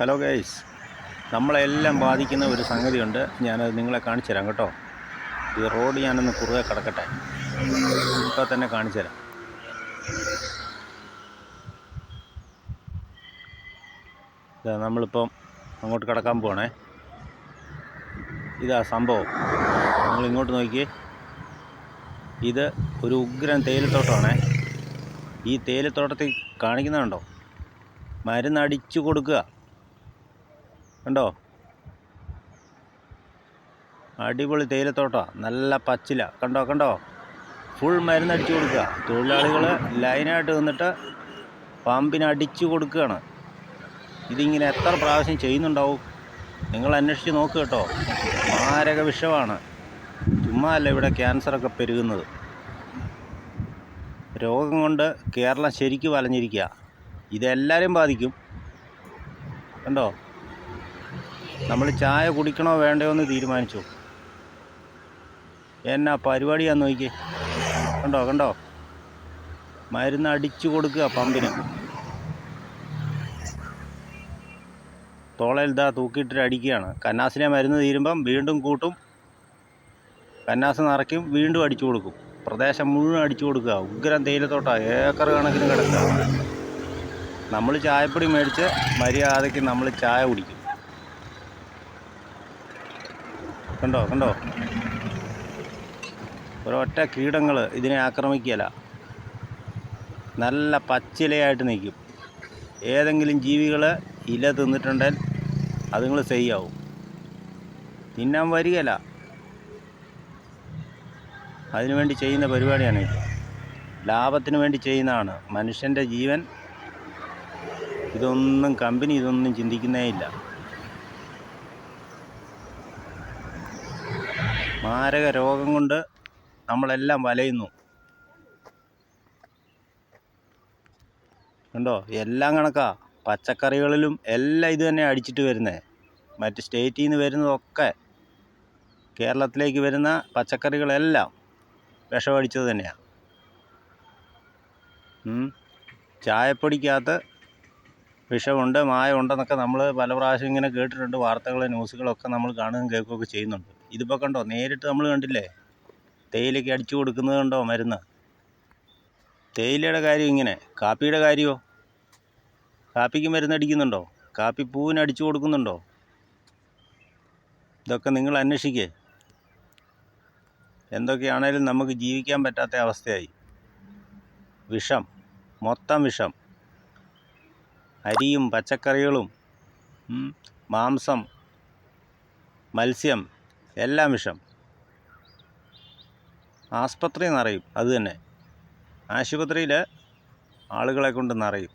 Hello guys നമ്മളെല്ലാം ബാധിക്കുന്ന ഒരു സംഗതിയുണ്ട്. ഞാനത് നിങ്ങളെ കാണിച്ചു തരാം കേട്ടോ. ഈ റോഡ് ഞാനൊന്ന് കുറുകെ കിടക്കട്ടെ. ഇപ്പോൾ തന്നെ കാണിച്ചു തരാം. ഇതാ നമ്മളിപ്പം അങ്ങോട്ട് കിടക്കാൻ പോകണേ ഇതാ സംഭവം. നിങ്ങൾ ഇങ്ങോട്ട് നോക്കിയേ. ഇത് ഒരു ഉഗ്രൻ തേയിലത്തോട്ടമാണേ. ഈ തേയിലത്തോട്ടത്തിൽ കാണിക്കുന്നുണ്ടോ? മരുന്നടിച്ചു കൊടുക്കുക. കണ്ടോ? അടിപൊളി തേയിലത്തോട്ടമാണ് നല്ല പച്ചില. കണ്ടോ കണ്ടോ? ഫുൾ മരുന്ന് അടിച്ചു കൊടുക്കുക തൊഴിലാളികൾ ലൈനായിട്ട് നിന്നിട്ട് പാമ്പിനെ അടിച്ചു കൊടുക്കുകയാണ് ഇതിങ്ങനെ എത്ര പ്രാവശ്യം ചെയ്യുന്നുണ്ടാവും? നിങ്ങൾ അന്വേഷിച്ച് നോക്ക് കേട്ടോ. മാരക വിഷമാണ് ചുമ്മാ അല്ല ഇവിടെ ക്യാൻസറൊക്കെ പെരുകുന്നത്. രോഗം കൊണ്ട് കേരളം ശരിക്കും വലഞ്ഞിരിക്കുക ഇതെല്ലാവരെയും ബാധിക്കും. കണ്ടോ? നമ്മൾ ചായ കുടിക്കണോ വേണ്ടയോ എന്ന് തീരുമാനിച്ചു. എന്നാ പരിപാടിയാന്ന് നോക്കി. കണ്ടോ കണ്ടോ? മരുന്ന് അടിച്ചു കൊടുക്കുക പമ്പിന്. തോളയിൽ ഇതാ തൂക്കിയിട്ടിട്ട് അടിക്കുകയാണ്. കന്നാസിനെ മരുന്ന് തീരുമ്പം വീണ്ടും കൂട്ടും. കന്നാസ് നിറയ്ക്കും വീണ്ടും അടിച്ചു കൊടുക്കും. പ്രദേശം മുഴുവൻ അടിച്ചു കൊടുക്കുക. ഉഗ്രം തേയിലത്തോട്ട ഏക്കർ കണക്കിന് കിടക്കുക. നമ്മൾ ചായപ്പൊടി മേടിച്ച് മര്യാദയ്ക്ക് നമ്മൾ ചായ കുടിക്കും. കണ്ടോ കണ്ടോ? ഒരൊറ്റ കീടങ്ങൾ ഇതിനെ ആക്രമിക്കുകയില്ല നല്ല പച്ചിലയായിട്ട് നിൽക്കും ഏതെങ്കിലും ജീവികൾ ഇല തിന്നിട്ടുണ്ടെങ്കിൽ അതുങ്ങൾ ചെയ്യാവും തിന്നാൻ വരികയില്ല അതിനുവേണ്ടി ചെയ്യുന്ന പരിപാടിയാണ് ഇത്. ലാഭത്തിന് വേണ്ടി ചെയ്യുന്നതാണ്. മനുഷ്യന്റെ ജീവൻ ഇതൊന്നും കമ്പനി ഇതൊന്നും ചിന്തിക്കുന്നേ ഇല്ല. മാരക രോഗം കൊണ്ട് നമ്മളെല്ലാം വലയുന്നു. കണ്ടോ? എല്ലാം കണക്കാ. പച്ചക്കറികളിലും എല്ലാം ഇത് തന്നെ അടിച്ചിട്ട് വരുന്നത് മറ്റ് സ്റ്റേറ്റിൽ നിന്ന് വരുന്നതൊക്കെ കേരളത്തിലേക്ക് വരുന്ന പച്ചക്കറികളെല്ലാം വിഷമടിച്ചത് തന്നെയാണ് ചായപ്പൊടിക്കകത്ത് വിഷമുണ്ട് മായമുണ്ടെന്നൊക്കെ നമ്മൾ പല പ്രാവശ്യം ഇങ്ങനെ കേട്ടിട്ടുണ്ട്. വാർത്തകൾ ന്യൂസുകളൊക്കെ നമ്മൾ കാണുകയും കേൾക്കുകയൊക്കെ ചെയ്യുന്നുണ്ട്. ഇതിപ്പോൾ കണ്ടോ? നേരിട്ട് നമ്മൾ കണ്ടില്ലേ? തേയിലയ്ക്ക് അടിച്ചു കൊടുക്കുന്നത് കണ്ടോ മരുന്ന്? തേയിലയുടെ കാര്യം ഇങ്ങനെ. കാപ്പിയുടെ കാര്യമോ കാപ്പിക്ക് മരുന്ന് അടിക്കുന്നുണ്ടോ? കാപ്പി പൂവിന് അടിച്ചു കൊടുക്കുന്നുണ്ടോ? ഇതൊക്കെ നിങ്ങൾ അന്വേഷിക്കേ. എന്തൊക്കെയാണേലും നമുക്ക് ജീവിക്കാൻ പറ്റാത്ത അവസ്ഥയായി. വിഷം. മൊത്തം വിഷം. അരിയും പച്ചക്കറികളും മാംസം മത്സ്യം എല്ലാം വിഷം ആസ്പത്രി നിറയും അത് തന്നെ. ആശുപത്രിയിൽ ആളുകളെ കൊണ്ട് നിറയും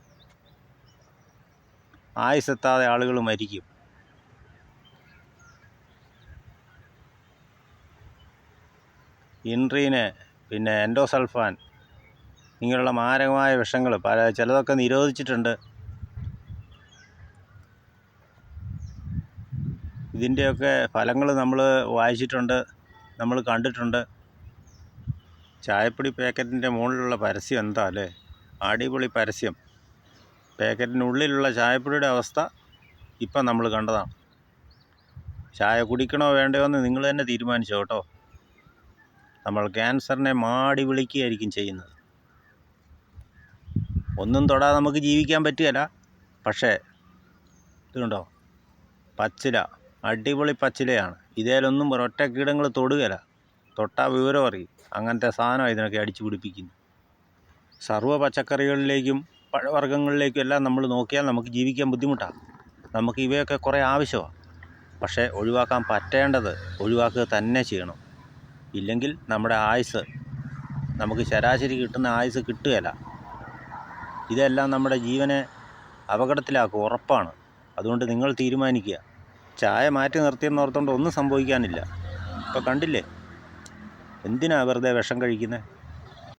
ആയുസെത്താതെ ആളുകൾ മരിക്കും. ഇൻട്രീന് പിന്നെ എൻഡോസൾഫാൻ ഇങ്ങനെയുള്ള മാരകമായ വിഷങ്ങൾ പല ചിലതൊക്കെ നിരോധിച്ചിട്ടുണ്ട്. ഇതിന്റെയൊക്കെ ഫലങ്ങൾ നമ്മൾ വായിച്ചിട്ടുണ്ട് നമ്മൾ കണ്ടിട്ടുണ്ട്. ചായപ്പൊടി പാക്കറ്റിന്റെ മുകളിലുള്ള പരസ്യം എന്താ അല്ലേ? അടിപൊളി പരസ്യം. പാക്കറ്റിനുള്ളിലുള്ള ചായപ്പൊടിയുടെ അവസ്ഥ ഇപ്പം നമ്മൾ കണ്ടതാണ്. ചായ കുടിക്കണോ വേണ്ടയോ എന്ന് നിങ്ങൾ തന്നെ തീരുമാനിച്ചോ കേട്ടോ. നമ്മൾ ക്യാൻസറിനെ മാടി വിളിക്കുകയായിരിക്കും ചെയ്യുന്നത്. ഒന്നും തൊടാതെ നമുക്ക് ജീവിക്കാൻ പറ്റുകയില്ല. പക്ഷേ ഇതുണ്ടോ? പച്ചില. അടിപൊളി പച്ചിലയാണ്. ഇതേലൊന്നും ഒരൊറ്റ കീടങ്ങൾ തൊടുകയില്ല തൊട്ടാ വിവരം അറിയും. അങ്ങനത്തെ സാധനമാണ് ഇതിനൊക്കെ അടിച്ചു പിടിപ്പിക്കുന്നു. സർവ പച്ചക്കറികളിലേക്കും പഴവർഗങ്ങളിലേക്കും എല്ലാം നമ്മൾ നോക്കിയാൽ നമുക്ക് ജീവിക്കാൻ ബുദ്ധിമുട്ടാണ് നമുക്ക് ഇവയൊക്കെ കുറേ ആവശ്യമാണ് പക്ഷേ ഒഴിവാക്കാൻ പറ്റേണ്ടത് ഒഴിവാക്കുക തന്നെ ചെയ്യണം. ഇല്ലെങ്കിൽ നമ്മുടെ ആയുസ് നമുക്ക് ശരാശരി കിട്ടുന്ന ആയുസ് കിട്ടുകയില്ല ഇതെല്ലാം നമ്മുടെ ജീവനെ അപകടത്തിലാക്കും ഉറപ്പാണ്. അതുകൊണ്ട് നിങ്ങൾ തീരുമാനിക്കുക. ചായ മാറ്റി നിർത്തിയെന്ന് ഓർത്തുകൊണ്ട് ഒന്നും സംഭവിക്കാനില്ല. ഇപ്പോൾ കണ്ടില്ലേ? എന്തിനാണ് വെറുതെ വിഷം കഴിക്കുന്നത്